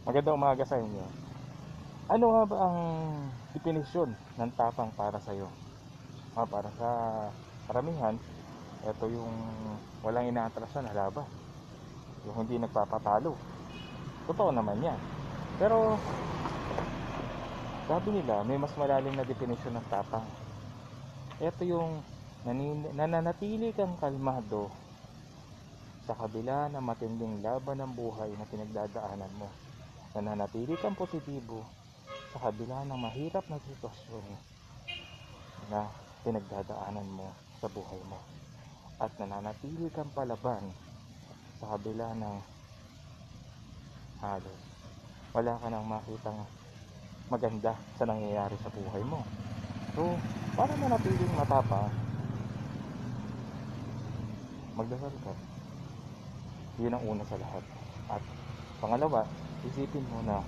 Magandang umaga sa inyo. Ano nga ba ang definisyon ng tapang para sa iyo? Ah, para sa karamihan, ito yung walang inaatrasan na laban. Yung hindi nagpapatalo. Totoo naman yan. Pero, sabi nila, may mas malalim na definisyon ng tapang. Ito yung nananatili kang kalmado sa kabila ng matinding laban ng buhay na pinagdadaanan mo. Nananatili kang positibo sa kabila ng mahirap na sitwasyon na pinagdadaanan mo sa buhay mo. At nananatili kang palaban sa kabila ng halos. Wala ka nang makitang maganda sa nangyayari sa buhay mo. So, para manatiling matapang, magdasal ka. Yun ang una sa lahat. At pangalawa, isipin mo na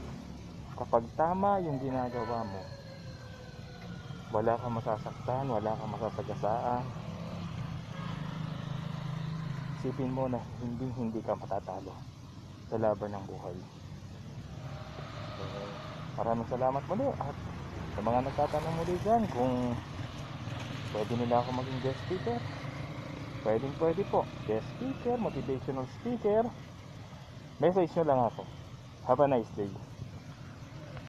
kapag tama yung ginagawa mo, wala kang masasaktan, wala kang masasagasaan. Isipin mo na hindi hindi ka matatalo sa laban ng buhay. So, maraming salamat muli at sa mga nagtatanong muli dyan kung pwede nila ako maging guest speaker, pwedeng pwede po. Guest speaker, motivational speaker, message nyo lang ako. Have a nice day.